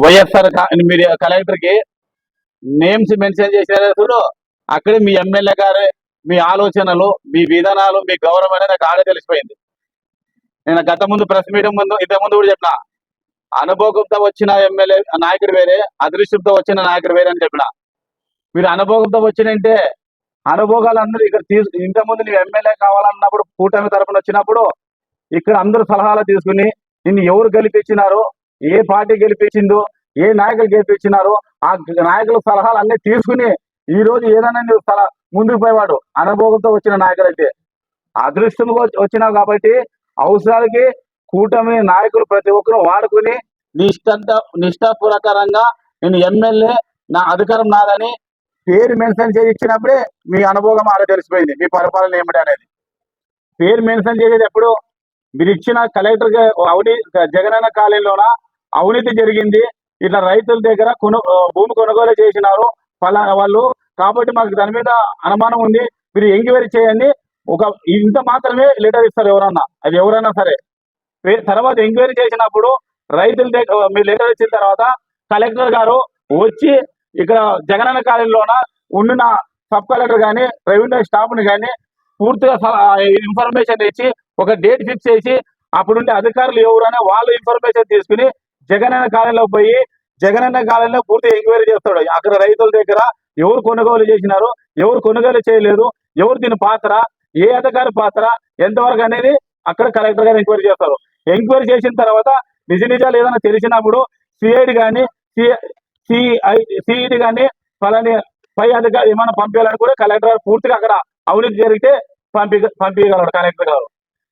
వైఎస్ఆర్ మీరు కలెక్టర్కి names mention చేశారు చూడు. అక్కడే మీ ఎమ్మెల్యే గారు మీ ఆలోచనలు మీ విధానాలు మీ గౌరవం అనేది నాకు ఆడే తెలిసిపోయింది. నేను గత ముందు ప్రెస్ మీటింగ్ ముందు ఇంత ముందు కూడా చెప్పిన. అనుభవంతో వచ్చిన ఎమ్మెల్యే నాయకుడు వేరే అదృష్టంతో వచ్చిన నాయకుడు వేరే అని చెప్పిన. మీరు అనుభవంతో వచ్చినంటే అనుభోగాలు అందరూ ఇక్కడ తీసు ఇంతకుముందు ముందు నువ్వు ఎమ్మెల్యే కావాలన్నప్పుడు కూటమి తరపున వచ్చినప్పుడు ఇక్కడ అందరూ సలహాలు తీసుకుని నిన్ను ఎవరు గెలిపించినారో? ఏ పార్టీ గెలిపించిందో ఏ నాయకులు గెలిపించినారో ఆ నాయకుల సలహాలు అన్ని తీసుకుని ఈ రోజు ఏదైనా నువ్వు సలహా ముందుకు పోయేవాడు. అనుభవంతో వచ్చిన నాయకులు అయితే అదృష్టంగా వచ్చినావు కాబట్టి అవసరాలకి కూటమి నాయకులు ప్రతి ఒక్కరు వాడుకుని నిష్ట నిష్టాపూర్వకరంగా నేను ఎమ్మెల్యే నా అధికారం నాదని పేరు మెన్షన్ చేసి ఇచ్చినప్పుడే మీ అనుభవం ఆడ తెలిసిపోయింది. మీ పరిపాలన ఏమిటి అనేది. పేరు మెన్షన్ చేసేది ఎప్పుడు మీరు ఇచ్చిన కలెక్టర్ అవినీతి జగనన్న కాలేజీలోనా అవినీతి జరిగింది. ఇట్లా రైతుల దగ్గర కొను భూమి కొనుగోలు చేసినారు. ఫలానా వాళ్ళు కాబట్టి మాకు దాని మీద అనుమానం ఉంది. మీరు ఎంక్వైరీ చేయండి. ఒక ఇంత మాత్రమే లెటర్ ఇస్తారు ఎవరన్నా. అది ఎవరైనా సరే. తర్వాత ఎంక్వైరీ చేసినప్పుడు రైతుల దగ్గర మీరు లెటర్ ఇచ్చిన తర్వాత కలెక్టర్ గారు వచ్చి ఇక్కడ జగనన్న కాలనీలోన ఉన్న సబ్ కలెక్టర్ కానీ రెవెన్యూ స్టాఫ్ని కానీ పూర్తిగా ఇన్ఫర్మేషన్ ఇచ్చి ఒక డేట్ ఫిక్స్ చేసి అప్పుడుండే అధికారులు ఎవరైనా వాళ్ళు ఇన్ఫర్మేషన్ తీసుకుని జగనన్న కాలంలో పోయి జగనన్న కాలంలో పూర్తి ఎంక్వైరీ చేస్తాడు. అక్కడ రైతుల దగ్గర ఎవరు కొనుగోలు చేసినారు ఎవరు కొనుగోలు చేయలేదు ఎవరు దీని పాత్ర ఏ అధికారి పాత్ర ఎంతవరకు అనేది అక్కడ కలెక్టర్ గారు ఎంక్వైరీ చేస్తారు. ఎంక్వైరీ చేసిన తర్వాత నిజ నిజాలు ఏదైనా తెలిసినప్పుడు సిఐడి కానీ సిఐ సిఈడి కానీ ఫలాని పై అధికారి ఏమైనా పంపించాలని కూడా కలెక్టర్ గారు పూర్తిగా అక్కడ అవినీతి జరిగితే పంపి పంపించగలడు కలెక్టర్ గారు.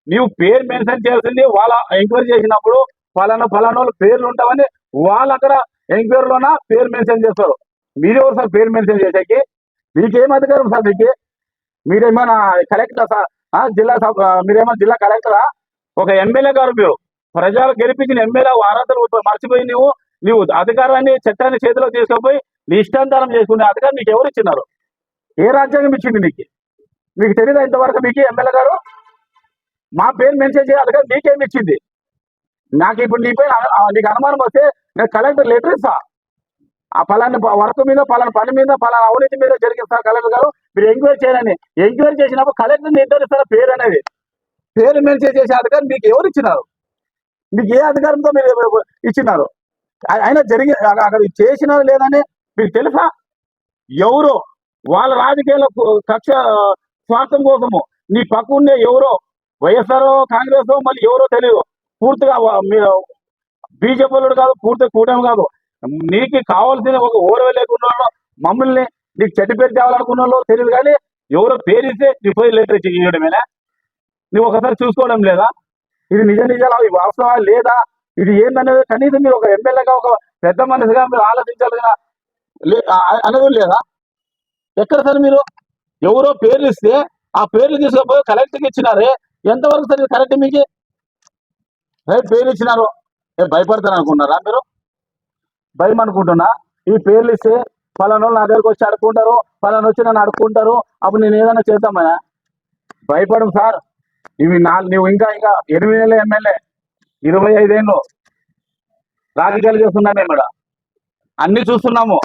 నీవు పేరు మెన్షన్ చేయాల్సింది వాళ్ళ ఎంక్వైరీ చేసినప్పుడు ఫలానా ఫలానోళ్ళు వాళ్ళ పేర్లు ఉంటామని వాళ్ళు అక్కడ ఎంక్వైరీలోన పేరు మెన్షన్ చేస్తారు. మీరెవరు సార్ పేరు మెన్షన్ చేసేకి మీకేం అధికారం సార్ మీకు? మీరేమైనా కలెక్టర్ సార్ జిల్లా మీరేమైనా జిల్లా కలెక్టరా? ఒక ఎమ్మెల్యే గారు మీరు ప్రజలు గెలిపించిన ఎమ్మెల్యే ఆరాధనలు మర్చిపోయి నువ్వు నువ్వు అధికారాన్ని చట్టాన్ని చేతిలో తీసుకుపోయి నీ ఇష్టాంతరం చేసుకునే అధికారం నీకు ఎవరు ఇచ్చినారు? ఏ రాజ్యాంగం ఇచ్చింది నీకు మీకు తెలియదా ఇంతవరకు మీకు ఎమ్మెల్యే గారు? మా పేరు మెన్షన్ చేయాలి కదా మీకేమి ఇచ్చింది? నాకు ఇప్పుడు నీ పైన నీకు అనుమానం వస్తే నేను కలెక్టర్ లెటర్ ఇస్తా. ఆ పలాని ప- వర్క్ మీద పలానా పని మీద పలానా అవినీతి మీద జరిగింది సార్ కలెక్టర్ గారు మీరు ఎంక్వైరీ చేయాలని ఎంక్వైరీ చేసినప్పుడు కలెక్టర్ నిర్ధారిస్తారు పేరు అనేది? పేరు మెన్షన్ చేసే అధికారం మీకు ఎవరు ఇచ్చినారు? మీకు ఏ అధికారంతో మీరు ఇచ్చినారు? అయినా జరిగి అక్కడ చేసినారు లేదని మీకు తెలుసా? ఎవరు వాళ్ళ రాజకీయాల కక్ష స్వార్థం కోసము నీ పక్కనే ఎవరో వైఎస్ఆర్ కాంగ్రెస్ మళ్ళీ ఎవరో తెలియదు పూర్తిగా మీరు బీజేపీ కాదు పూర్తిగా కూటమి కాదు. నీకు కావాల్సిన ఒక ఓరవ లేకున్న మమ్మల్ని నీకు చెడ్డ పేరు తేవాలనుకున్న వాళ్ళు తెలియదు కానీ ఎవరో పేరిస్తే నీ పోయి లెటర్ ఇచ్చి ఇవ్వడమేనా నువ్వు ఒకసారి చూసుకోవడం లేదా? ఇది నిజ నిజాలు? అవి వాస్తవా లేదా? ఇది ఏందనేది కనీసం మీరు ఒక ఎమ్మెల్యేగా ఒక పెద్ద మనిషిగా మీరు ఆలోచించాలి లే- అనేది లేదా? ఎక్కడ సార్ మీరు? ఎవరో పేర్లు ఇస్తే ఆ పేర్లు తీసుకుపోయి కలెక్టర్కి ఇచ్చినారే? ఎంతవరకు సార్ కరెక్ట్ మీకు? రైట్ పేర్లు ఇచ్చినారు ఏ భయపడతాను అనుకున్నారా మీరు? భయం అనుకుంటున్నా ఈ పేర్లు ఇస్తే పలానా నా దగ్గరకు వచ్చి అడుక్కుంటారు పలానా వచ్చి నన్ను అడుక్కుంటారు అప్పుడు నేను ఏదైనా చేద్దామా? భయపడం సార్. ఇవి నా నువ్వు ఇంకా ఇంకా ఎనిమిది వేల ఎమ్మెల్యే ఇరవై ఐదేళ్ళు రాజకీయాలు చేస్తున్నాం మేము ఇక్కడ అన్ని చూస్తున్నాము.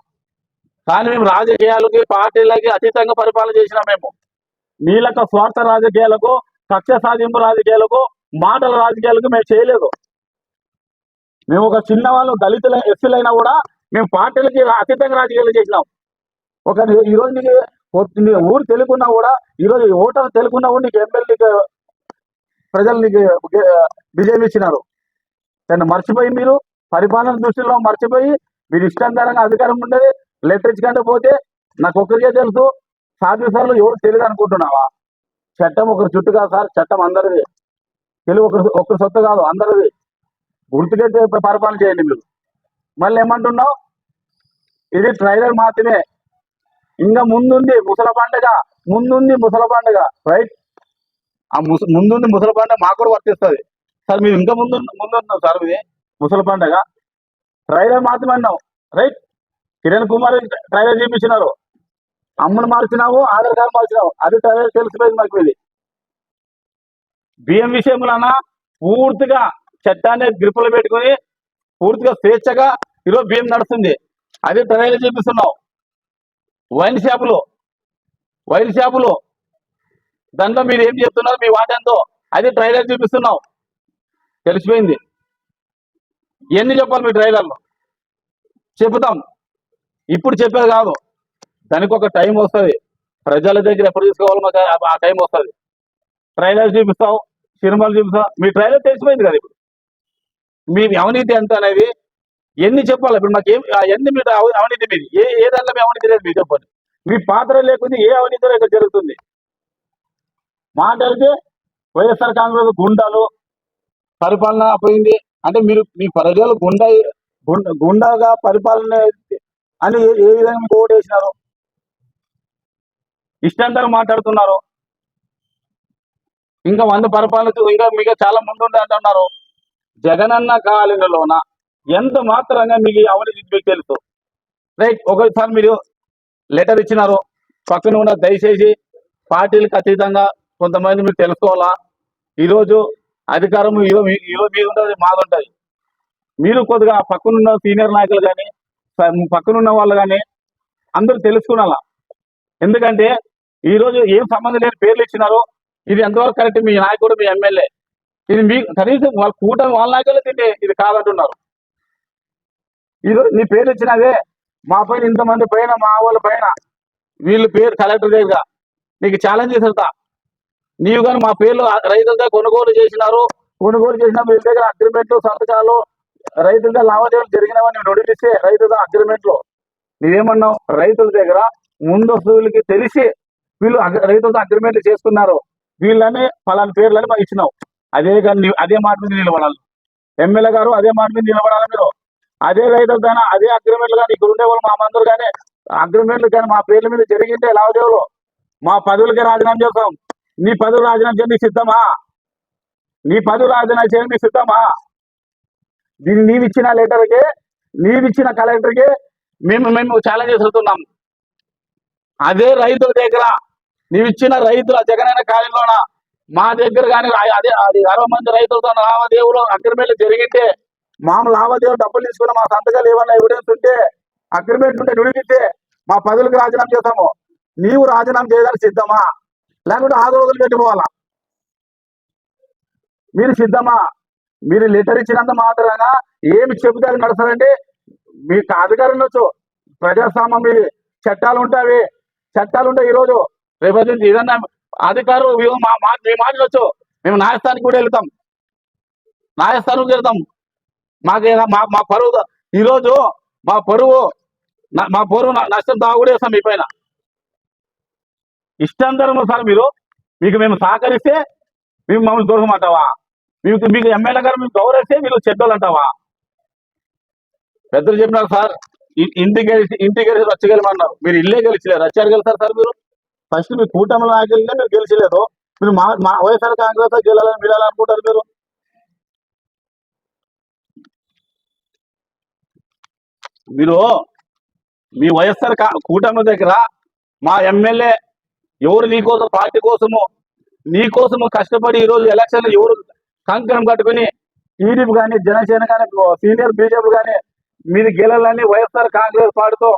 కానీ మేము రాజకీయాలకి పార్టీలకి అతీతంగా పరిపాలన చేసినాం మేము. నీలక స్వార్థ రాజకీయాలకు కక్ష సాధింపు రాజకీయాలకు మాటల రాజకీయాలకు మేము చేయలేదు. మేము ఒక చిన్న వాళ్ళు దళితుల ఎస్సీలైనా కూడా మేము పార్టీలకి అతీతంగా రాజకీయాలు చేసినాం. ఒక ఈ రోజు నీకు నీ ఊరు తెలుకున్నా కూడా ఈ రోజు ఓటర్ తెలుకున్నా కూడా నీకు ఎమ్మెల్యేకి ప్రజలు నీకు విజయం ఇచ్చినారు. దాన్ని మర్చిపోయి మీరు పరిపాలన దృష్టిలో మర్చిపోయి మీరు ఇష్టాంతరంగా అధికారం ఉండేది లెటర్ ఇచ్చుకుంటే పోతే నాకు ఒక్కరికే తెలుసు సాధ్యసార్లు ఎవరు తెలియదు అనుకుంటున్నావా? చట్టం ఒకరి చుట్టూ కాదు సార్ చట్టం అందరిది. తెలుగు ఒకరు ఒకరు సొత్తు కాదు అందరిది. గుర్తుకెట్టి పరిపాలన చేయండి మీరు. మళ్ళీ ఏమంటున్నావు? ఇది ట్రైలర్ మాత్రమే. ఇంకా ముందుంది ముసల పండుగ ముందుంది ముసల పండుగ రైట్ ఆ ముస ముందుంది ముసల పండుగ మాకు కూడా వర్తిస్తుంది. సార్ మీరు ఇంకా ముందు ముందున్నావు సార్ మీది? ముసల పండుగ. ట్రైలర్ మాత్రమే అన్నావు రైట్ కిరణ్ కుమార్ ట్రైలర్ చూపించినారు. అమ్మను మార్చినావు ఆధార్ కార్డు మార్చినావు. అది ట్రైలర్ తెలిసిపోయింది మాకు ఇది బియ్యం విషయంలోన పూర్తిగా చట్టాన్ని గ్రిప్పులు పెట్టుకుని పూర్తిగా స్వేచ్ఛగా ఈరోజు బియ్యం నడుస్తుంది. అదే ట్రైలర్ చూపిస్తున్నావు. వైన్ షాపులు వైన్ షాపులు. దాంట్లో మీరు ఏం చెప్తున్నారు మీ వాటంతో అదే ట్రైలర్ చూపిస్తున్నావు. తెలిసిపోయింది. ఎన్ని చెప్పాలి మీ ట్రైలర్లో? చెబుతాం. ఇప్పుడు చెప్పేది కాదు. దానికి ఒక టైం వస్తుంది. ప్రజల దగ్గర ఎప్పుడు తీసుకోవాలి మాకు ఆ టైం వస్తుంది. ట్రైలర్ చూపిస్తావు సినిమాలు చూపిస్తావు. మీ ట్రైలర్ తెలిసిపోయింది కదా ఇప్పుడు. మీ అవినీతి ఎంత అనేది ఎన్ని చెప్పాలి? ఇప్పుడు మాకు ఏం ఆ ఎన్ని మీరు అవినీతి మీది? ఏ ఏ దాంట్లో మీ అవినీతి లేదు మీరు చెప్పండి. మీ పాత్ర లేకుండా ఏ అవినీతి ఇక్కడ జరుగుతుంది? మాట్లాడితే వైఎస్ఆర్ కాంగ్రెస్ గుండాలు పరిపాలన పోయింది. అంటే మీరు మీ ప్రజలు గుండా గుండాగా పరిపాలన అని ఏ- ఏ విధంగా ఓటేసినారు? ఇష్టంతో ఇష్టంతరం మాట్లాడుతున్నారు. ఇంకా వంద పరిపాలన ఇంకా మీకు చాలా ముందు అంటున్నారు అంటున్నారు జగనన్న కాలనీలోన ఎంత మాత్రంగా మీకు అవినీతి మీకు తెలుసు? రైట్ ఒకసారి మీరు లెటర్ ఇచ్చినారు. పక్కన ఉన్న దయచేసి పార్టీలకు అతీతంగా కొంతమంది మీరు తెలుసుకోవాలా? ఈరోజు అధికారం ఈరోజు ఈరోజు మీద ఉంటుంది మాదుంటుంది మీరు కొద్దిగా పక్కనున్న సీనియర్ నాయకులు కానీ పక్కనున్న వాళ్ళు కానీ అందరూ తెలుసుకున్నాలా ఎందుకంటే ఈరోజు ఏం సంబంధం లేని పేర్లు ఇచ్చినారో. ఇది ఎంతవరకు కరెక్ట్ మీ నాయకుడు మీ ఎమ్మెల్యే. ఇది మీ కనీసం వాళ్ళ కూటమి వాళ్ళ నాయకులే తింటే ఇది కాదంటున్నారు. ఇది నీ పేరు ఇచ్చినదే మా పైన ఇంతమంది పైన మా వాళ్ళ పైన. వీళ్ళు పేరు కలెక్టర్ దగ్గర. నీకు ఛాలెంజ్ చేసేస్తా. నీవు కానీ మా పేర్లు రైతులతో కొనుగోలు చేసినారు. కొనుగోలు చేసిన వీళ్ళ దగ్గర అగ్రిమెంట్లు సంతకాలు రైతులతో లావాదేవీలు జరిగినవని నొడిపిస్తే రైతులతో అగ్రిమెంట్లు నువ్వేమన్నావు? రైతుల దగ్గర ముందస్తులకి తెలిసి వీళ్ళు అగ్ర- రైతులతో అగ్రిమెంట్లు చేసుకున్నారు. వీళ్ళని పలానా పేర్లని మాకు ఇచ్చినావు. అదే కానీ అదే మాట మీద నిలబడాలి. ఎమ్మెల్యే గారు అదే మాట మీద నిలబడాలి మీరు. అదే రైతులతో అదే అగ్రిమెంట్లు కానీ ఇక్కడ ఉండే వాళ్ళు మా మందరు కానీ అగ్రిమెంట్లు కానీ మా పేర్ల మీద జరిగింటే లావాదేవీలు మా పదవులకి రాజీనామా చేస్తాం. నీ పదవి రాజీనామా చేయడానికి సిద్ధమా? నీ పదవి రాజీనామా చేయడానికి సిద్ధమా? దీన్ని నీవిచ్చిన లెటర్కి నీవిచ్చిన కలెక్టర్కి మేము మేము ఛాలెంజ్ చేస్తున్నాం అదే రైతుల దగ్గర నీవిచ్చిన రైతుల జగనైన కాలంలోన మా దగ్గర కానీ అదే అది అరవై మంది రైతులతో లావాదేవీలు అగ్రిమెంట్లు జరిగితే మామూలు లావాదేవీలు డబ్బులు తీసుకున్న మా సంతకాలు ఏమన్నా ఎవిడెన్స్ ఉంటే అగ్రిమెంట్ ఉంటే నుడిగితే మా పదవులకు రాజీనామా చేస్తాము. నీవు రాజీనామా చేయడానికి సిద్ధమా? లేకుంటే ఆరు రోజులు పెట్టిపోవాలా మీరు సిద్ధమా? మీరు లెటర్ ఇచ్చినంత మాత్రంగా ఏమి చెబుతారు నడుస్తారంటే మీకు అధికారం ఉండొచ్చు. ప్రజాస్వామ్యం మీది చట్టాలు ఉంటాయి. చట్టాలు ఉంటాయి ఈరోజు. రేపటి నుంచి ఏదన్నా అధికారులు మా మా మీ మాటలొచ్చు మేము న్యాయస్థానికి కూడా వెళ్తాం. న్యాయస్థానం వెళ్తాం. మాకు ఏదైనా మా మా పరువు ఈరోజు మా పరువు మా పరువు నష్టం దాగా కూడా మీ పైన. ఇష్టాంతరం సార్ మీరు మీకు మేము సహకరిస్తే మేము మమ్మల్ని దూరం మీకు మీకు ఎమ్మెల్యే గారు మేము గౌరవిస్తే మీరు చెడ్డోళ్ళు అంటావా పెద్దలు చెప్పినారు సార్ ఇంటి ఇంటికి గెలిచి ఇంటికి గెలిచి రచ్చగలమన్నారు. మీరు ఇల్లే గెలిచలేరు. రచ్చారు గెలుస్తారు సార్ మీరు? ఫస్ట్ మీ కూటమి నాయకులనే మీరు గెలిచలేదు. మీరు మా మా వైఎస్ఆర్ కాంగ్రెస్ గెలాలని వెళ్ళాలనుకుంటారు మీరు? మీరు మీ వైఎస్ఆర్ కూటమి దగ్గర మా ఎమ్మెల్యే ఎవరు నీకోసం పార్టీ కోసము నీకోసము కష్టపడి ఈ రోజు ఎలక్షన్ ఎవరు కంకణం కట్టుకుని టీడీపీ కానీ జనసేన కానీ సీనియర్ బీజేపీ కానీ మీరు గెలాలని వైఎస్ఆర్ కాంగ్రెస్ పార్టీతో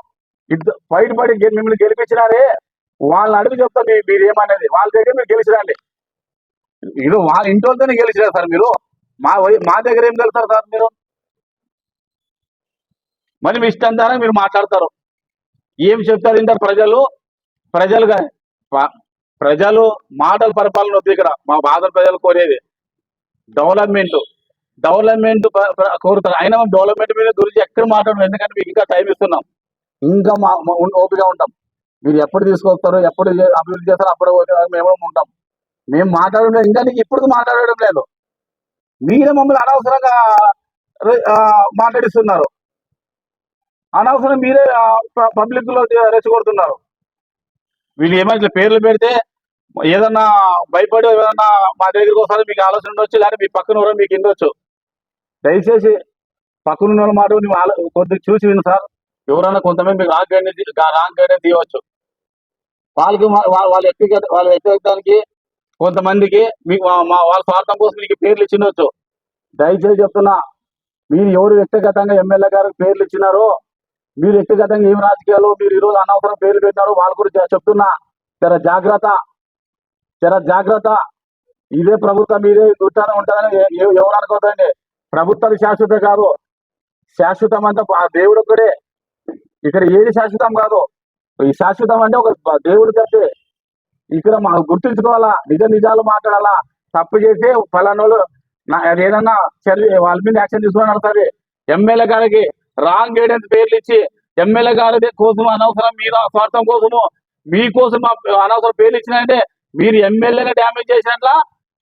ఇద్దరు ఫైట్ పడి గె- మిమ్మల్ని గెలిపించినారే? వాళ్ళని అడుగు చెప్తా మీ- మీరు ఏమనేది? వాళ్ళ దగ్గర మీరు గెలిచిరండి. ఇది వాళ్ళ ఇంట్లోనే గెలిచినారు సార్ మీరు? మా వై- మా దగ్గర ఏం గెలుస్తారు సార్ మీరు? మరి మీ ఇష్టం ద్వారా మీరు మాట్లాడతారు. ఏం చెప్తారు ఇంత ప్రజలు? ప్రజలుగా ప్రజలు మాటల పరిపాలన వద్దు ఇక్కడ మా బాధల ప్రజలు కోరేది. డెవలప్మెంట్. డెవలప్మెంట్ కోరుతారు. అయినా డెవలప్మెంట్ మీద గురించి ఎక్కడ మాట్లాడడం ఎందుకంటే మీకు ఇంకా టైం ఇస్తున్నాం. ఇంకా మా ఓపిక ఉంటాం. మీరు ఎప్పుడు తీసుకొస్తారో ఎప్పుడు అభివృద్ధి చేస్తారో అప్పుడు మేము ఉంటాం. మేము మాట్లాడడం ఇంకా నీకు ఇప్పుడు మాట్లాడడం లేదు. మీరే మమ్మల్ని అనవసరంగా మాట్లాడిస్తున్నారు. అనవసరం మీరే పబ్లిక్లో రెచ్చగొడుతున్నారు. వీళ్ళు ఏమైనా పేర్లు పెడితే ఏదన్నా భయపడి ఏదన్నా మా దగ్గరికి వస్తారు మీకు ఆలోచన ఉండొచ్చు లేదా మీ పక్కన ఎవరో మీకు ఇండొచ్చు దయచేసి పక్కన ఉన్న వాళ్ళ మాట కొద్దిగా చూసి విను సార్. ఎవరైనా కొంతమంది మీకు రాంగ్ గైడ్ రాంగ్ గైడ్ తీయవచ్చు వాళ్ళకి వాళ్ళ వ్యక్తిగత వాళ్ళ వ్యక్తిగతానికి కొంతమందికి మీకు మా వాళ్ళ స్వార్థం కోసం మీకు పేర్లు ఇచ్చినవచ్చు దయచేసి చెప్తున్నా మీరు ఎవరు వ్యక్తిగతంగా ఎమ్మెల్యే గారికి పేర్లు ఇచ్చినారో మీరు వ్యక్తిగతంగా ఏం రాజకీయాలు మీరు ఈరోజు అనవసరం పేర్లు పెట్టినారో వాళ్ళ గురించి చెప్తున్నా. జర జాగ్రత్త జర జాగ్రత్త. ఇదే ప్రభుత్వం ఇదే గుట్టాన ఉంటుందని ఎవరు అనుకోదండి ప్రభుత్వం శాశ్వత కాదు. శాశ్వతం అంతా దేవుడు ఒక్కడే. ఇక్కడ ఏది శాశ్వతం కాదు. ఈ శాశ్వతం అంటే ఒక దేవుడి దేవుడు ఇక్కడ మా గుర్తుంచుకోవాలా? నిజ నిజాలు మాట్లాడాలా? తప్పు చేస్తే ఫలానోళ్ళు నా అది ఏదన్నా చర్య వాళ్ళ మీద యాక్షన్ తీసుకొని సరే ఎమ్మెల్యే గారికి రాంగ్ గైడెన్స్ పేర్లు ఇచ్చి ఎమ్మెల్యే గారి కోసం అనవసరం మీద స్వార్థం కోసము? మీకోసం అనవసరం పేర్లు ఇచ్చినంటే మీరు ఎమ్మెల్యేగా డ్యామేజ్ చేసినట్ల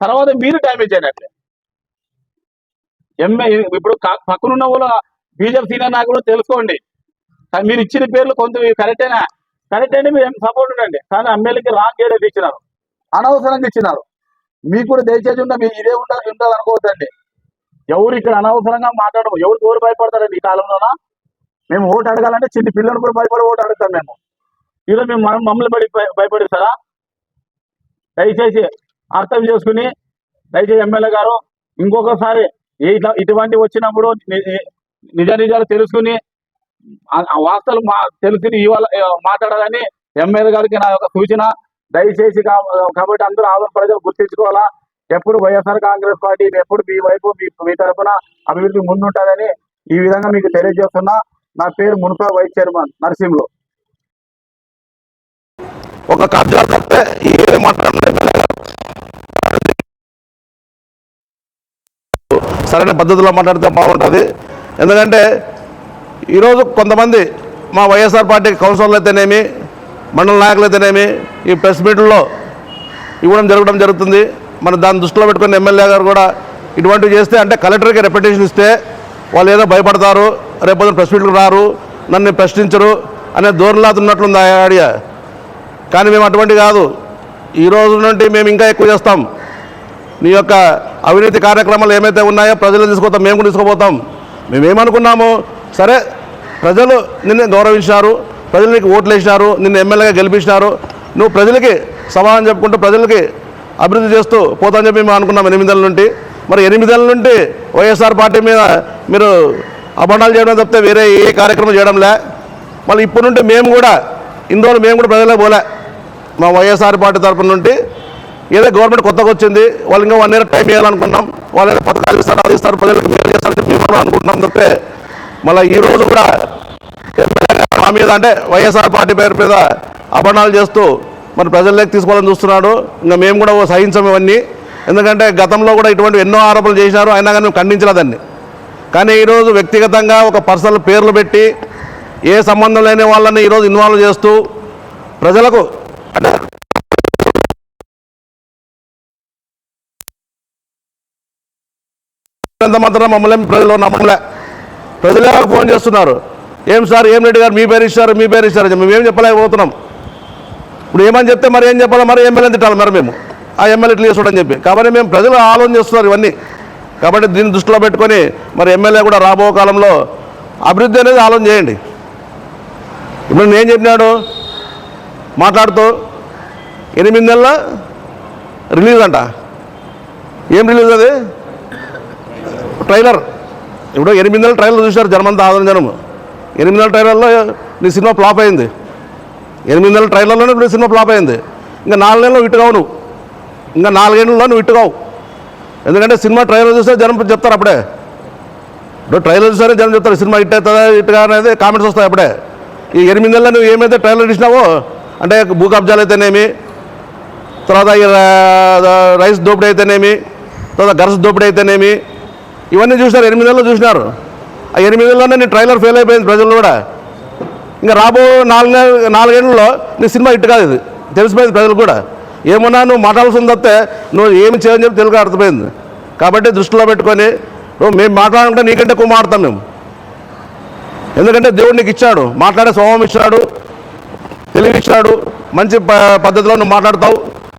తర్వాత మీరు డ్యామేజ్ అయినట్లే. ఎమ్మె ఇప్పుడు పక్కనున్న వాళ్ళు బీజేపీ సీనియర్ నాయకులు తెలుసుకోండి. మీరు ఇచ్చిన పేర్లు కొంత కరెక్టేనా కరెక్ట్ అంటే మీరు సపోర్ట్ ఉండండి. కానీ ఎమ్మెల్యేకి రాంగ్ గైడెన్స్ ఇచ్చినారు. అనవసరంగా ఇచ్చినారు. మీకు కూడా దయచేసి ఉందా మీరు ఇదే ఉండాలి ఉండాలి అనుకోవద్దండి. ఎవరు ఇక్కడ అనవసరంగా మాట్లాడము ఎవరికి ఎవరు భయపడతారండి ఈ కాలంలోన? మేము ఓటు అడగాలంటే చిన్న పిల్లలు కూడా భయపడి ఓటు అడుగుతాం మేము. ఈరోజు మేము మనం మమ్మల్ని పడి భయపడిస్తారా? దయచేసి అర్థం చేసుకుని దయచేసి ఎమ్మెల్యే గారు ఇంకొకసారి ఇట్లా- ఇటువంటి వచ్చినప్పుడు ని- నిజ నిజాలు తెలుసుకుని ఆ- వార్తలు మా తెలిసి ఇవాళ మాట్లాడాలని ఎమ్మెల్యే గారికి నా యొక్క సూచన. దయచేసి కాబట్టి అందరూ ఆంధ్ర ప్రజలు గుర్తించుకోవాలా. ఎప్పుడు వైఎస్ఆర్ కాంగ్రెస్ పార్టీ ఎప్పుడు మీ వైపు మీ మీ తరపున అభివృద్ధి ముందుంటుందని ఈ విధంగా మీకు తెలియజేస్తున్నా. నా పేరు మున్సిపల్ వైస్ చైర్మన్ నరసింహులు. ఒక కబ్జా తప్పితే సరైన పద్ధతిలో మాట్లాడితే బాగుంటుంది. ఎందుకంటే ఈరోజు కొంతమంది మా వైఎస్ఆర్ పార్టీ కౌన్సిలర్లు అయితేనేమి మండల నాయకులు అయితేనేమి ఈ ప్రెస్ మీట్లో ఇవ్వడం జరగడం జరుగుతుంది. మన దాన్ని దృష్టిలో పెట్టుకుని ఎమ్మెల్యే గారు కూడా ఇటువంటివి చేస్తే అంటే కలెక్టర్కి రెప్యుటేషన్ ఇస్తే వాళ్ళు ఏదో భయపడతారు రేపు ప్రెస్ మీట్లకు రారు నన్ను ప్రశ్నించరు అనే ధోరణిలాతున్నట్లుంది ఆ ఐడియా. కానీ మేము అటువంటి కాదు. ఈ రోజు నుండి మేము ఇంకా ఎక్కువ చేస్తాం. నీ యొక్క అవినీతి కార్యక్రమాలు ఏమైతే ఉన్నాయో ప్రజలు తీసుకుపోతాం మేము కూడా తీసుకుపోతాం. మేమేమనుకున్నాము? సరే ప్రజలు నిన్ను గౌరవించారు ప్రజలు నీకు ఓట్లు వేసినారు నిన్ను ఎమ్మెల్యేగా గెలిపించినారు. నువ్వు ప్రజలకి సమాధానం చెప్పుకుంటూ ప్రజలకి అభివృద్ధి చేస్తూ పోతాని చెప్పి మేము అనుకున్నాం ఎనిమిదేళ్ళ నుండి. మరి ఎనిమిదేళ్ళ నుండి వైఎస్ఆర్ పార్టీ మీద మీరు అబండాలు చేయడం తప్పితే వేరే ఏ కార్యక్రమం చేయడంలే. మళ్ళీ ఇప్పటి నుండి మేము కూడా ఇన్ని రోజులు మేము కూడా ప్రజలకు పోలే మా వైఎస్ఆర్ పార్టీ తరపు నుండి ఏదో గవర్నమెంట్ కొత్తగా వచ్చింది వాళ్ళు ఇంకా వన్ ఇయర్ టైం ఇవ్వాలనుకున్నాం వాళ్ళు ఏదైనా పథకాలు ఇస్తారు అది ఇస్తారు ప్రజలకు మేలు చేస్తారని మేము అనుకుంటున్నాం తప్పితే మళ్ళీ ఈరోజు కూడా మా మీద అంటే వైఎస్ఆర్ పార్టీ పేరు మీద అపణాలు చేస్తూ మరి ప్రజల్లోకి తీసుకోవాలని చూస్తున్నాడు. ఇంకా మేము కూడా సహించం ఇవన్నీ. ఎందుకంటే గతంలో కూడా ఇటువంటి ఎన్నో ఆరోపణలు చేసినారు. అయినా కానీ మేము ఖండించలేదండి కానీ ఈరోజు వ్యక్తిగతంగా ఒక పర్సనల్ పేర్లు పెట్టి ఏ సంబంధం లేని వాళ్ళని ఈరోజు ఇన్వాల్వ్ చేస్తూ ప్రజలకు అంటే ఎంత మాత్రం మమ్మల్ని ప్రజలు నమ్మలే. ప్రజలే ఫోన్ చేస్తున్నారు? ఏం సార్ ఏం రెడ్డి గారు మీ పేరు ఇచ్చారు మీ పేరు ఇచ్చారు మేము మేమేం చెప్పలేకపోతున్నాం. ఇప్పుడు ఏమని చెప్తే మరి ఏం చెప్పాలి మరి ఎమ్మెల్యే తిట్టాలి మరి మేము. ఆ ఎమ్మెల్యే ఇట్లా చేస్తాడని చెప్పి. కాబట్టి మేము ప్రజలు ఆలోచన చేస్తున్నారు ఇవన్నీ. కాబట్టి దీన్ని దృష్టిలో పెట్టుకొని మరి ఎమ్మెల్యే కూడా రాబో కాలంలో అభివృద్ధి అనేది ఆలోచన చేయండి. ఇప్పుడు నేను చెప్పినాడు మాట్లాడుతూ ఎనిమిది నెలల రిలీజ్ అంట. ఏం రిలీజ్ అది? ట్రైలర్. ఇప్పుడు ఎనిమిది నెలల ట్రైలర్ చూశారు జనమంతా ఆదరణ జనం ఎనిమిది నెలల ట్రైలర్లో నీ సినిమా ఫ్లాప్ అయింది. ఎనిమిది నెలల ట్రైలర్లోనే ఇప్పుడు సినిమా ఫ్లాప్ అయింది. ఇంకా నాలుగు నెలలు ఇట్టుకావు నువ్వు. ఇంకా నాలుగేళ్ళలో నువ్వు ఇట్టుగావు ఎందుకంటే సినిమా ట్రైలర్ చూస్తే జనం చెప్తారు అప్పుడే. ఇప్పుడు ట్రైలర్ చూసారే జనం చెప్తారు సినిమా ఇట్ అవుతుందా ఇట్టుగా అనేది కామెంట్స్ వస్తాయి అప్పుడే. ఈ ఎనిమిది నెలలు నువ్వు ఏమైతే ట్రైలర్ ఇచ్చినావో అంటే భూ కబ్జాలు అయితేనేమి తర్వాత ఈ రైస్ దోపిడీ అయితేనేమి తర్వాత గరస్ దోపిడీ అయితేనేమి ఇవన్నీ చూసినారు ఎనిమిది నెలలు చూసినారు. ఆ ఎనిమిది నెలలోనే నీ ట్రైలర్ ఫెయిల్ అయిపోయింది ప్రజలు కూడా. ఇంకా రాబో నాలుగు నెల- నాలుగేళ్ళలో నీ సినిమా ఇట్టు కాదు ఇది. తెలిసిపోయింది ప్రజలు కూడా. ఏమన్నా నువ్వు మాట్లాడాల్సింది తప్పితే నువ్వు ఏమి చేయని చెప్పి తెలుగు అర్థమైంది. కాబట్టి దృష్టిలో పెట్టుకొని నువ్వు మేము మాట్లాడుకుంటే నీకంటే ఎక్కువ మాట్లాడతాం మేము. ఎందుకంటే దేవుడు నీకు ఇచ్చాడు. మాట్లాడే స్వభావం ఇచ్చాడు. తెలివి ఇచ్చాడు. మంచి ప- పద్ధతిలో నువ్వు మాట్లాడతావు.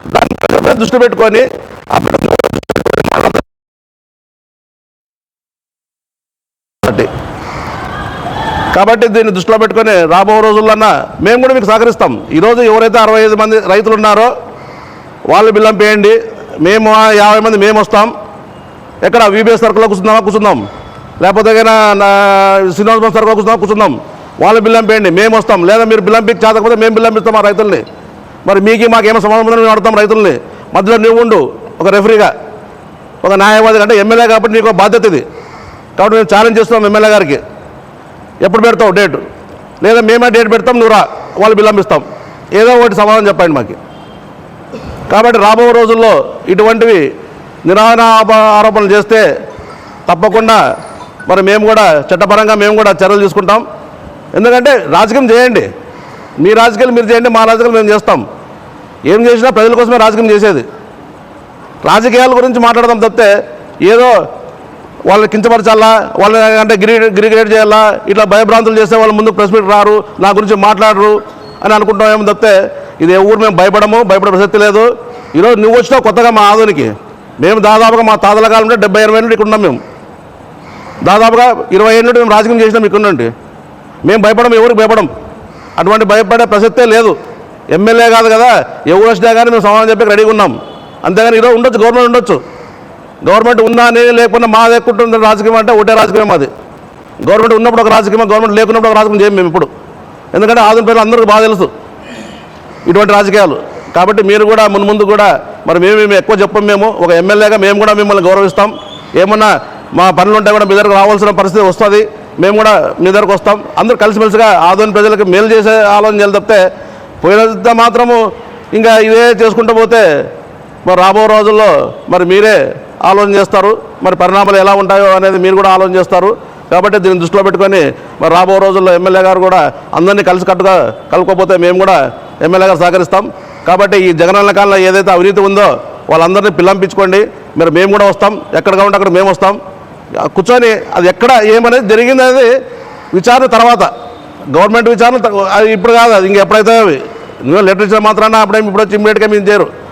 దాని ప్రజల మీద దృష్టి పెట్టుకొని ఆ కాబట్టి. కాబట్టి దీన్ని దృష్టిలో పెట్టుకొని రాబో రోజుల్లోనా మేము కూడా మీకు సహకరిస్తాం. ఈరోజు ఎవరైతే అరవై ఐదు మంది రైతులు ఉన్నారో వాళ్ళు బిల్లం పేయండి. మేము యాభై మంది మేము వస్తాం. ఎక్కడ వీబీఎస్ సర్కుల్లో కూర్చుందామా? కూర్చుందాం. లేకపోతే నా శ్రీనివాస సార్ కూర్చున్నాం కూర్చుందాం. వాళ్ళు బిల్లం పేయండి. మేము వస్తాం. లేదా మీరు బిల్లం పీకి చేతకపోతే మేము బిల్లం ఇస్తాం ఆ రైతుల్ని. మరి మీకు మాకేమో సంబంధం మేము అడుగుతాం రైతుల్ని. మధ్యలో నువ్వు ఉండు. ఒక రెఫరీగా ఒక న్యాయవాది అంటే ఎమ్మెల్యే కాబట్టి నీకు ఒక బాధ్యత ఇది. కాబట్టి మేము ఛాలెంజ్ చేస్తున్నాం ఎమ్మెల్యే గారికి. ఎప్పుడు పెడతావు డేట్ లేదా మేమే డేట్ పెడతాం నువ్వు రా వాళ్ళు విలంబిస్తాం. ఏదో ఒకటి సమాధానం చెప్పండి మాకు. కాబట్టి రాబో రోజుల్లో ఇటువంటివి నిరాహరణ ఆరోపణలు చేస్తే తప్పకుండా మరి మేము కూడా చట్టపరంగా మేము కూడా చర్యలు తీసుకుంటాం. ఎందుకంటే రాజకీయం చేయండి. మీ రాజకీయాలు మీరు చేయండి మా రాజకీయాలు మేము చేస్తాం. ఏం చేసినా ప్రజల కోసమే రాజకీయం చేసేది. రాజకీయాల గురించి మాట్లాడదాం తప్పితే ఏదో వాళ్ళని కించపరచాలా? వాళ్ళని అంటే గిరి గిరిగేట్ చేయాలా? ఇట్లా భయభ్రాంతులు చేస్తే వాళ్ళు ముందు ప్రెస్ మీట్ రారు నా గురించి మాట్లాడరు అని అనుకుంటాం ఏమో తప్పితే ఇది ఎవరు ఊరు మేము భయపడము భయపడే ప్రసక్తి లేదు. ఈరోజు నువ్వు వచ్చినావు కొత్తగా మా ఆధునికి మేము దాదాపుగా మా తాతల కాలం నుండి డెబ్బై ఇరవై నుండి ఇక్కడ ఉన్నాం మేము. దాదాపుగా ఇరవై ఏళ్ళ నుండి మేము రాజకీయం చేసినాం ఇక్కడ నుండి. మేము భయపడం ఎవరికి భయపడం అటువంటి భయపడే ప్రసక్తే లేదు. ఎమ్మెల్యే కాదు కదా ఎవరు వచ్చినా కానీ మేము సమాధానం చెప్పి రెడీగా ఉన్నాం. అంతేగాని ఈరోజు ఉండొచ్చు గవర్నమెంట్ ఉండొచ్చు. గవర్నమెంట్ ఉందా అని లేకుండా మా ఎక్కుంటుంది రాజకీయం అంటే ఒకటే రాజకీయం అది. గవర్నమెంట్ ఉన్నప్పుడు ఒక రాజకీయం గవర్నమెంట్ లేకున్నప్పుడు ఒక రాజకీయం చేయం మేము ఇప్పుడు. ఎందుకంటే ఆదిన పేర్లు అందరికీ బాగా తెలుసు ఇటువంటి రాజకీయాలు. కాబట్టి మీరు కూడా మున్ ముందు కూడా మరి మేము మేము ఎక్కువ చెప్పం మేము ఒక ఎమ్మెల్యేగా మేము కూడా మిమ్మల్ని గౌరవిస్తాం. ఏమన్నా మా పనులు ఉంటే కూడా మీ దగ్గరకు రావాల్సిన పరిస్థితి వస్తుంది మేము కూడా మీ దగ్గరకు వస్తాం. అందరూ కలిసిమెలిసిగా ఆదోని ప్రజలకు మేలు చేసే ఆలోచన చేయాలి తప్పితే పోయినంత మాత్రము ఇంకా ఇదే చేసుకుంటూ పోతే మరి రాబో రోజుల్లో మరి మీరే ఆలోచన చేస్తారు. మరి పరిణామాలు ఎలా ఉంటాయో అనేది మీరు కూడా ఆలోచన చేస్తారు. కాబట్టి దీన్ని దృష్టిలో పెట్టుకొని మరి రాబో రోజుల్లో ఎమ్మెల్యే గారు కూడా అందరినీ కలిసికట్టుగా కలుపుకోపోతే మేము కూడా ఎమ్మెల్యే గారు సహకరిస్తాం. కాబట్టి ఈ జగనన్న కాలంలో ఏదైతే అవినీతి ఉందో వాళ్ళందరినీ పిల్లంపించుకోండి. మరి మేము కూడా వస్తాం. ఎక్కడ కావాలంటే అక్కడ మేము వస్తాం. కూర్చొని అది ఎక్కడ ఏమనేది జరిగింది అనేది విచారణ తర్వాత. గవర్నమెంట్ విచారణ త- అది ఇప్పుడు కాదు ఇంకెప్పుడైతే లెటర్ ఇచ్చిన మాత్రాన అప్పుడే ఇప్పుడు వచ్చి ఇమ్మీడియట్గా మేము చేయరు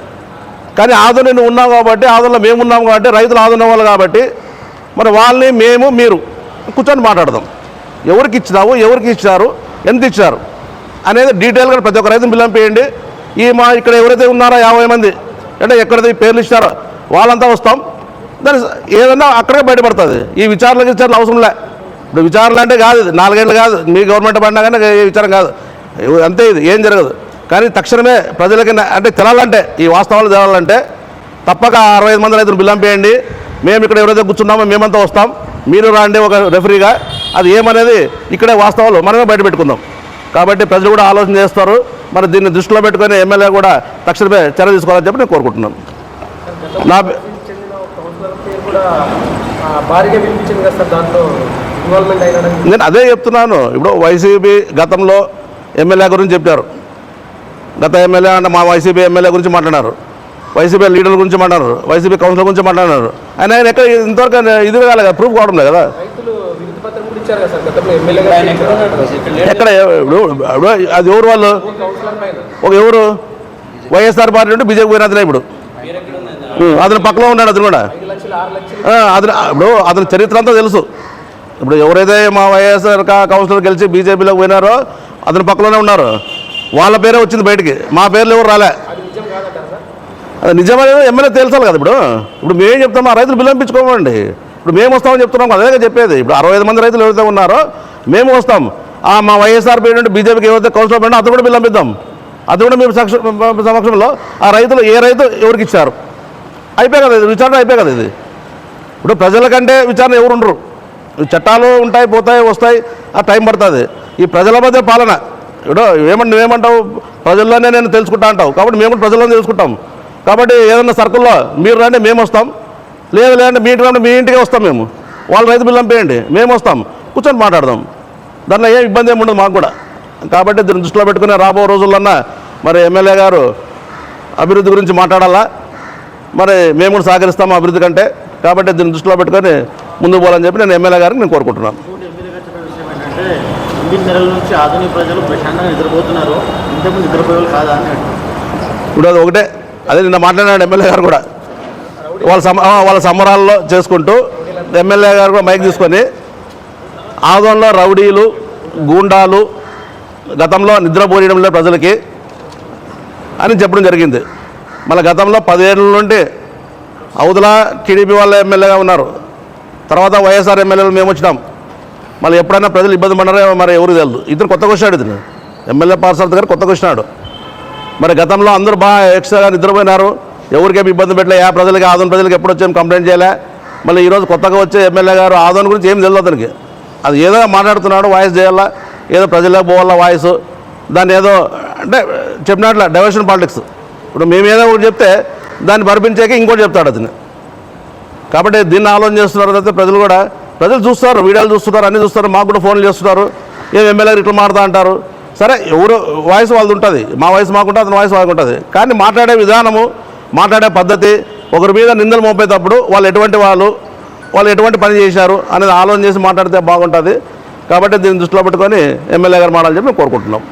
కానీ ఆదరణ నువ్వు ఉన్నావు కాబట్టి ఆదరణ మేము ఉన్నాం కాబట్టి రైతులు ఆదరణ వాళ్ళు కాబట్టి మరి వాళ్ళని మేము మీరు కూర్చొని మాట్లాడదాం. ఎవరికి ఇచ్చినావు ఎవరికి ఇచ్చారు ఎంత ఇచ్చారు అనేది డీటెయిల్గా ప్రతి ఒక్క రైతుని పిల్లంపేయండి ఈ మా ఇక్కడ ఎవరైతే ఉన్నారో యాభై మంది అంటే ఎక్కడైతే పేర్లు ఇచ్చారో వాళ్ళంతా వస్తాం. దాని ఏదన్నా అక్కడే బయటపడుతుంది. ఈ విచారణలకు విచారణ అవసరం లే. ఇప్పుడు విచారణ అంటే కాదు ఇది. నాలుగేళ్ళు కాదు. మీ గవర్నమెంట్ పడినా కానీ ఏ విచారం కాదు. అంతే ఇది. ఏం జరగదు. కానీ తక్షణమే ప్రజలకి అంటే తెలాలంటే ఈ వాస్తవాలు తెలాలంటే తప్పక అరవై ఐదు మంది రైతులు బిల్లంపేయండి మేము ఇక్కడ ఎవరైతే కూర్చున్నామో మేమంతా వస్తాం. మీరు రాండి ఒక రెఫరీగా. అది ఏమనేది ఇక్కడే వాస్తవాలు మనమే బయట పెట్టుకుందాం. కాబట్టి ప్రజలు కూడా ఆలోచన చేస్తారు. మరి దీన్ని దృష్టిలో పెట్టుకుని ఎమ్మెల్యే కూడా తక్షణమే చర్య తీసుకోవాలని చెప్పి నేను కోరుకుంటున్నాను. నా నేను అదే చెప్తున్నాను. ఇప్పుడు వైసీపీ గతంలో ఎమ్మెల్యే గురించి చెప్పారు. గత ఎమ్మెల్యే అంటే మా వైసీపీ ఎమ్మెల్యే గురించి మాట్లాడారు. వైసీపీ లీడర్ల గురించి మాట్లాడారు. వైసీపీ కౌన్సిలర్ గురించి మాట్లాడారు. ఆయన ఆయన ఎక్కడ ఇంతవరకు ఇది కాలేదు కదా ప్రూఫ్ కావడం లేదు కదా. ఎక్కడ ఇప్పుడు అది ఎవరు వాళ్ళు? ఒక ఎవరు? వైఎస్ఆర్ పార్టీ నుండి బీజేపీ పోయిన అతనే ఇప్పుడు. అతను పక్కలో ఉన్నాడు అతను కూడా. ఐదు లక్షలు ఆరు లక్షలు. ఆ, అతను ఇప్పుడు అతని చరిత్ర అంతా తెలుసు. ఇప్పుడు ఎవరైతే మా వైఎస్ఆర్ కౌన్సిలర్ గెలిచి బీజేపీలోకి పోయినారో అతని పక్కలోనే ఉన్నారు. వాళ్ళ పేరే వచ్చింది బయటికి. మా పేర్లు ఎవరు రాలే. అది నిజమైన ఎమ్మెల్యే తేల్చాలి కదా ఇప్పుడు. ఇప్పుడు మేమేం చెప్తాం ఆ రైతులు బిల్లంపించుకోమండి. ఇప్పుడు మేము వస్తామని చెప్తున్నాం అదేగా అదే చెప్పేది. ఇప్పుడు అరవై ఐదు మంది రైతులు ఎవరైతే ఉన్నారో మేము వస్తాం. ఆ మా వైఎస్ఆర్ పేరు నుండి బీజేపీకి ఎవరైతే కౌన్సిలర్ పడినా అది కూడా బిల్లంపిద్దాం. అది కూడా మేము సక్ష సమక్షంలో ఆ రైతులు ఏ రైతు ఎవరికి ఇచ్చారు? అయిపోయి కదా ఇది విచారణ అయిపోయి కదా ఇది. ఇప్పుడు ప్రజల కంటే విచారణ ఎవరు ఉండరు. చట్టాలు ఉంటాయి పోతాయి వస్తాయి ఆ టైం పడుతుంది. ఈ ప్రజల మధ్య పాలన ఇప్పుడు ఏమంటే నువ్వేమంటావు? ప్రజల్లోనే నేను తెలుసుకుంటా అంటావు. కాబట్టి మేము కూడా ప్రజల్లోనే తెలుసుకుంటాం. కాబట్టి ఏదన్నా సర్కుల్లో మీరు రండి మేము వస్తాం. లేదు లేదంటే మీ ఇంటి రండి, మీ ఇంటికే వస్తాం మేము. వాళ్ళు రైతు బిల్లు పంపేయండి మేము వస్తాం. కూర్చొని మాట్లాడదాం. దాంట్లో ఏం ఇబ్బంది ఏమి ఉండదు మాకు కూడా. కాబట్టి దీన్ని దృష్టిలో పెట్టుకుని రాబో రోజుల్లోన్నా మరి ఎమ్మెల్యే గారు అభివృద్ధి గురించి మాట్లాడాలా? మరి మేము కూడా సహకరిస్తాము అభివృద్ధి కంటే. కాబట్టి దీన్ని దృష్టిలో పెట్టుకొని ముందుకు పోవాలని చెప్పి నేను ఎమ్మెల్యే గారికి నేను కోరుకుంటున్నాను. ఇంకోటి నెలల నుంచి ఆధునిక ప్రజలు ప్రశాంతంగా నిద్రపోతున్నారు. ఇంతకుముందు నిద్రపోయేవాళ్ళు కాదా అని ఇప్పుడు అది ఒకటే. అదే నిన్న మాట్లాడినాడు ఎమ్మెల్యే గారు కూడా. వాళ్ళ సమ వాళ్ళ సంబరాల్లో చేసుకుంటూ ఎమ్మెల్యే గారు కూడా మైక్ తీసుకొని ఆదంలో రౌడీలు గూండాలు గతంలో నిద్రపోయడం లేదు ప్రజలకి అని చెప్పడం జరిగింది. మళ్ళీ గతంలో పదిహేనుల నుండి అవతల టీడీపీ వాళ్ళ ఎమ్మెల్యేగా ఉన్నారు. తర్వాత వైఎస్ఆర్ ఎమ్మెల్యేలు మేము వచ్చినాం. మళ్ళీ ఎప్పుడైనా ప్రజలు ఇబ్బంది పడినారో మరి ఎవరు తెలియదు ఇతను కొత్తగా వచ్చాడు ఇతను ఎమ్మెల్యే పార్సార్థ గారు కొత్తగా వచ్చినాడు మరి గతంలో అందరూ బాగా ఎక్స్ట్రాగా నిద్రపోయినారు. ఎవరికేమి ఇబ్బంది పెట్టలే ఏ ప్రజలకి ఆదోన్ ప్రజలకు ఎప్పుడు వచ్చాము కంప్లైంట్ చేయలే. మళ్ళీ ఈరోజు కొత్తగా వచ్చే ఎమ్మెల్యే గారు ఆదోన్ గురించి ఏం తెలియదు అతనికి. అది ఏదో మాట్లాడుతున్నాడు వాయిస్ చేయాలా ఏదో ప్రజలకు పోవాలా వాయిస్. దాన్ని ఏదో అంటే చెప్పినట్ల డైవర్షన్ పాలిటిక్స్ ఇప్పుడు మేము ఏదో ఒకటి చెప్తే దాన్ని పరిపించాక ఇంకోటి చెప్తాడు అతను. కాబట్టి దీన్ని ఆలోచన చేస్తున్నారు అయితే ప్రజలు కూడా. ప్రజలు చూస్తారు వీడియోలు చూస్తున్నారు అన్నీ చూస్తారు మాకు కూడా ఫోన్లు చేస్తున్నారు. ఏం ఎమ్మెల్యే ఇట్లా మారుతా అంటారు? సరే ఎవరు వాయిస్ వాళ్ళది ఉంటుంది. మా వాయిస్ మాకుంటుంది అతని వాయిస్ వాళ్ళకు ఉంటుంది. కానీ మాట్లాడే విధానము మాట్లాడే పద్ధతి ఒకరి మీద నిందలు మోపేటప్పుడు వాళ్ళు ఎటువంటి వాళ్ళు వాళ్ళు ఎటువంటి పని చేశారు అనేది ఆలోచన చేసి మాట్లాడితే బాగుంటుంది. కాబట్టి దీన్ని దృష్టిలో పెట్టుకొని ఎమ్మెల్యే గారు మాట్లాడాలని చెప్పి కోరుకుంటున్నాం.